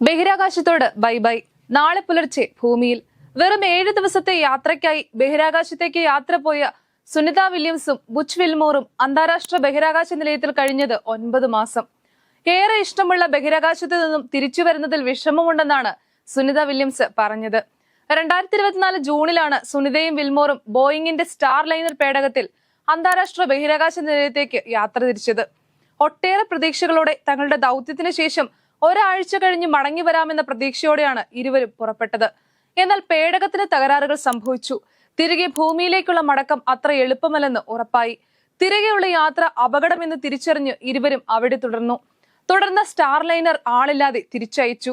ബഹിരാകാശത്തോട് bye bye. നാളെ പുലർച്ചെ ഭൂമിയിൽ വെറും ഏഴ് ദിവസത്തെ യാത്രയ്ക്കായി ബഹിരാകാശത്തേക്ക് യാത്ര പോയ സുനിത വില്യംസും ബുച്ച് വിൽമോറും അന്താരാഷ്ട്ര ബഹിരാകാശ നിലയത്തിൽ കഴിഞ്ഞത് ഒൻപത് മാസം. ഏറെ ഇഷ്ടമുള്ള ബഹിരാകാശത്ത് നിന്നും തിരിച്ചു വരുന്നതിൽ വിഷമമുണ്ടെന്നാണ് സുനിത വില്യംസ് പറഞ്ഞത്. രണ്ടായിരത്തി ഇരുപത്തിനാല് ജൂണിലാണ് സുനിതയും വിൽമോറും ബോയിങ്ങിന്റെ സ്റ്റാർ ലൈനർ പേടകത്തിൽ അന്താരാഷ്ട്ര ബഹിരാകാശ നിലയത്തേക്ക് യാത്ര തിരിച്ചത്. ഒട്ടേറെ പ്രതീക്ഷകളോടെ തങ്ങളുടെ ദൗത്യത്തിന് ശേഷം ഒരാഴ്ച കഴിഞ്ഞ് മടങ്ങി വരാമെന്ന പ്രതീക്ഷയോടെയാണ് ഇരുവരും പുറപ്പെട്ടത്. എന്നാൽ പേടകത്തിന് തകരാറുകൾ സംഭവിച്ചു. തിരികെ ഭൂമിയിലേക്കുള്ള മടക്കം അത്ര എളുപ്പമല്ലെന്ന് ഉറപ്പായി. തിരികെയുള്ള യാത്ര അപകടമെന്ന് തിരിച്ചറിഞ്ഞ് ഇരുവരും അവിടെ തുടർന്നു. തുടർന്ന് സ്റ്റാർ ലൈനർ ആളില്ലാതെ തിരിച്ചയച്ചു.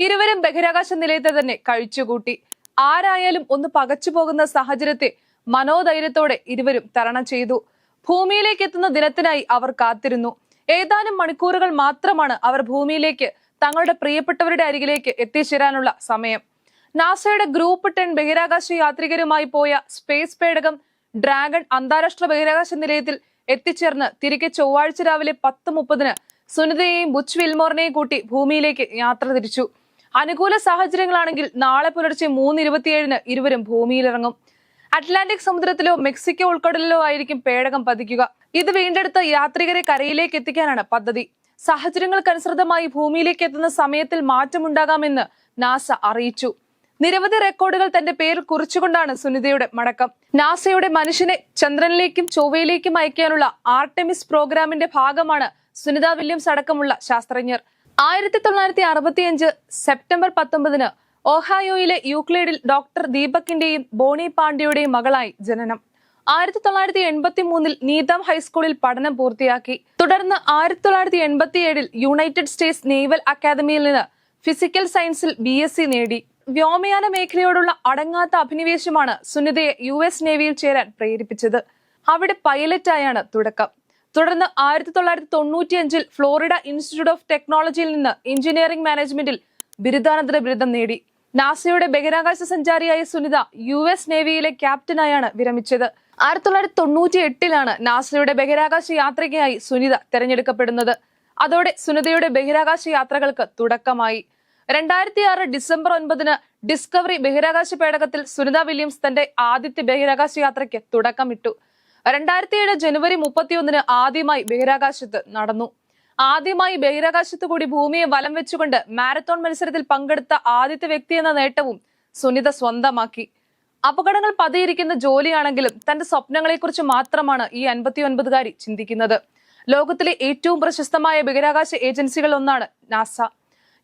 ഇരുവരും ബഹിരാകാശ നിലയത്തെ തന്നെ കഴിച്ചുകൂട്ടി. ആരായാലും ഒന്ന് പകച്ചു പോകുന്ന സാഹചര്യത്തെ മനോധൈര്യത്തോടെ ഇരുവരും തരണം ചെയ്തു. ഭൂമിയിലേക്ക് എത്തുന്ന ദിനത്തിനായി അവർ കാത്തിരുന്നു. ഏതാനും മണിക്കൂറുകൾ മാത്രമാണ് അവർ ഭൂമിയിലേക്ക് തങ്ങളുടെ പ്രിയപ്പെട്ടവരുടെ അരികിലേക്ക് എത്തിച്ചേരാനുള്ള സമയം. നാസയുടെ ഗ്രൂപ്പ് ടെൻ ബഹിരാകാശ യാത്രികരുമായി പോയ സ്പേസ് പേടകം ഡ്രാഗൺ അന്താരാഷ്ട്ര ബഹിരാകാശ നിലയത്തിൽ എത്തിച്ചേർന്ന് തിരികെ ചൊവ്വാഴ്ച രാവിലെ പത്ത് മുപ്പതിന് സുനിതയെയും ബുച്ച് വിൽമോറിനെയും കൂട്ടി ഭൂമിയിലേക്ക് യാത്ര തിരിച്ചു. അനുകൂല സാഹചര്യങ്ങളാണെങ്കിൽ നാളെ പുലർച്ചെ മൂന്ന് ഇരുപത്തിയേഴിന് ഇരുവരും ഭൂമിയിലിറങ്ങും. അറ്റ്ലാന്റിക് സമുദ്രത്തിലോ മെക്സിക്കോ ഉൾക്കടലിലോ ആയിരിക്കും പേടകം പതിക്കുക. ഇത് വീണ്ടെടുത്ത് യാത്രികരെ കരയിലേക്ക് എത്തിക്കാനാണ് പദ്ധതി. സാഹചര്യങ്ങൾക്കനുസൃതമായി ഭൂമിയിലേക്ക് എത്തുന്ന സമയത്തിൽ മാറ്റമുണ്ടാകാമെന്ന് നാസ അറിയിച്ചു. നിരവധി റെക്കോർഡുകൾ തന്റെ പേരിൽ കുറിച്ചുകൊണ്ടാണ് സുനിതയുടെ മടക്കം. നാസയുടെ മനുഷ്യനെ ചന്ദ്രനിലേക്കും ചൊവ്വയിലേക്കും അയക്കാനുള്ള ആർട്ടെമിസ് പ്രോഗ്രാമിന്റെ ഭാഗമാണ് സുനിത വില്യംസ് അടക്കമുള്ള ശാസ്ത്രജ്ഞർ. ആയിരത്തി തൊള്ളായിരത്തി അറുപത്തിയഞ്ച് സെപ്റ്റംബർ പത്തൊമ്പതിന് ഒഹായോയിലെ യൂക്ലിഡിൽ ഡോക്ടർ ദീപക്കിന്റെയും ബോണി പാണ്ഡ്യയുടെയും മകളായി ജനനം. ആയിരത്തി തൊള്ളായിരത്തി എൺപത്തി മൂന്നിൽ നീതം ഹൈസ്കൂളിൽ പഠനം പൂർത്തിയാക്കി. തുടർന്ന് ആയിരത്തി തൊള്ളായിരത്തി എൺപത്തി ഏഴിൽ യുണൈറ്റഡ് സ്റ്റേറ്റ്സ് നേവൽ അക്കാദമിയിൽ നിന്ന് ഫിസിക്കൽ സയൻസിൽ ബി എസ് സി നേടി. വ്യോമയാന മേഖലയോടുള്ള അടങ്ങാത്ത അഭിനിവേശമാണ് സുനിതയെ യു എസ് നേവിയിൽ ചേരാൻ പ്രേരിപ്പിച്ചത്. അവിടെ പൈലറ്റായാണ് തുടക്കം. തുടർന്ന് ആയിരത്തി തൊള്ളായിരത്തി തൊണ്ണൂറ്റിയഞ്ചിൽ ഫ്ലോറിഡ ഇൻസ്റ്റിറ്റ്യൂട്ട് ഓഫ് ടെക്നോളജിയിൽ നിന്ന് എഞ്ചിനീയറിംഗ് മാനേജ്മെന്റിൽ ബിരുദാനന്തര ബിരുദം നേടി. നാസയുടെ ബഹിരാകാശ സഞ്ചാരിയായ സുനിത യു എസ് നേവിയിലെ ക്യാപ്റ്റനായാണ് വിരമിച്ചത്. ആയിരത്തി തൊള്ളായിരത്തി തൊണ്ണൂറ്റി എട്ടിലാണ് നാസയുടെ ബഹിരാകാശ യാത്രയ്ക്കായി സുനിത തെരഞ്ഞെടുക്കപ്പെടുന്നത്. അതോടെ സുനിതയുടെ ബഹിരാകാശ യാത്രകൾക്ക് തുടക്കമായി. രണ്ടായിരത്തി ആറ് ഡിസംബർ ഒൻപതിന് ഡിസ്കവറി ബഹിരാകാശ പേടകത്തിൽ സുനിത വില്യംസ് തന്റെ ആദ്യത്തെ ബഹിരാകാശ യാത്രയ്ക്ക് തുടക്കമിട്ടു. രണ്ടായിരത്തി ഏഴ് ജനുവരി മുപ്പത്തിയൊന്നിന് ആദ്യമായി ബഹിരാകാശത്ത് നടന്നു. ആദ്യമായി ബഹിരാകാശത്തു കൂടി ഭൂമിയെ വലം വെച്ചുകൊണ്ട് മാരത്തോൺ മത്സരത്തിൽ പങ്കെടുത്ത ആദ്യത്തെ വ്യക്തി എന്ന നേട്ടവും സുനിത സ്വന്തമാക്കി. അപകടങ്ങൾ പതിയിരിക്കുന്ന ജോലിയാണെങ്കിലും തന്റെ സ്വപ്നങ്ങളെക്കുറിച്ച് മാത്രമാണ് ഈ അൻപത്തി ഒൻപതുകാരി ചിന്തിക്കുന്നത്. ലോകത്തിലെ ഏറ്റവും പ്രശസ്തമായ ബഹിരാകാശ ഏജൻസികളൊന്നാണ് നാസ.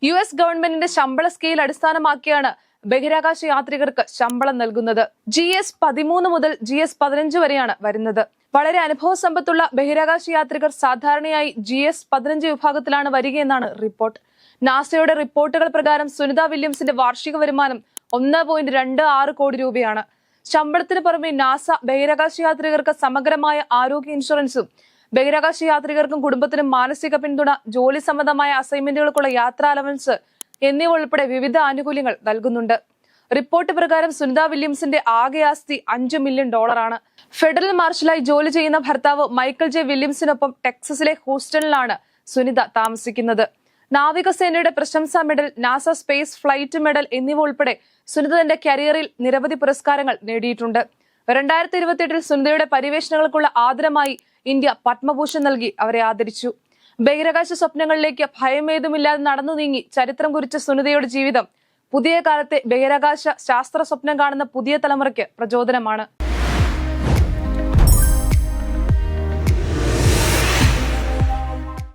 യു എസ് ഗവൺമെന്റിന്റെ ശമ്പള സ്കെയിൽ അടിസ്ഥാനമാക്കിയാണ് ബഹിരാകാശ യാത്രികർക്ക് ശമ്പളം നൽകുന്നത്. ജി എസ് പതിമൂന്ന് മുതൽ ജി എസ് പതിനഞ്ച് വരെയാണ് വരുന്നത്. വളരെ അനുഭവ സമ്പത്തുള്ള ബഹിരാകാശ യാത്രികർ സാധാരണയായി ജി എസ് പതിനഞ്ച് വിഭാഗത്തിലാണ് വരികയെന്നാണ് റിപ്പോർട്ട്. നാസയുടെ റിപ്പോർട്ടുകൾ പ്രകാരം സുനിത വില്യംസിന്റെ വാർഷിക വരുമാനം ഒന്ന് പോയിന്റ് രണ്ട് ആറ് കോടി രൂപയാണ്. ശമ്പളത്തിന് പുറമെ നാസ ബഹിരാകാശ യാത്രികർക്ക് സമഗ്രമായ ആരോഗ്യ ഇൻഷുറൻസും ബഹിരാകാശ യാത്രികർക്കും കുടുംബത്തിനും മാനസിക പിന്തുണ ജോലി സംബന്ധമായ അസൈൻമെന്റുകൾക്കുള്ള യാത്രാ അലവൻസ് എന്നിവ ഉൾപ്പെടെ വിവിധ ആനുകൂല്യങ്ങൾ നൽകുന്നുണ്ട്. റിപ്പോർട്ട് പ്രകാരം സുനിത വില്യംസിന്റെ ആകെ ആസ്തി അഞ്ച് മില്യൺ ഡോളറാണ്. ഫെഡറൽ മാർഷലായി ജോലി ചെയ്യുന്ന ഭർത്താവ് മൈക്കിൾ ജെ വില്യംസിനൊപ്പം ടെക്സസിലെ ഹൂസ്റ്റണിലാണ് സുനിത താമസിക്കുന്നത്. നാവികസേനയുടെ പ്രശംസാ medal NASA space flight medal എന്നിവ ഉൾപ്പെടെ സുനിത തന്റെ കരിയറിൽ നിരവധി പുരസ്കാരങ്ങൾ നേടിയിട്ടുണ്ട്. രണ്ടായിരത്തി ഇരുപത്തിയെട്ടിൽ സുനിതയുടെ പരിവേഷണങ്ങൾക്കുള്ള ആദരമായി ഇന്ത്യ പത്മഭൂഷൺ നൽകി അവരെ ആദരിച്ചു. ബഹിരാകാശ സ്വപ്നങ്ങളിലേക്ക് ഭയമേതുമില്ലാതെ നടന്നു നീങ്ങി ചരിത്രം കുറിച്ച സുനിതയുടെ ജീവിതം പുതിയ കാലത്തെ ബഹിരാകാശ ശാസ്ത്ര സ്വപ്നം കാണുന്ന പുതിയ തലമുറയ്ക്ക് പ്രചോദനമാണ്.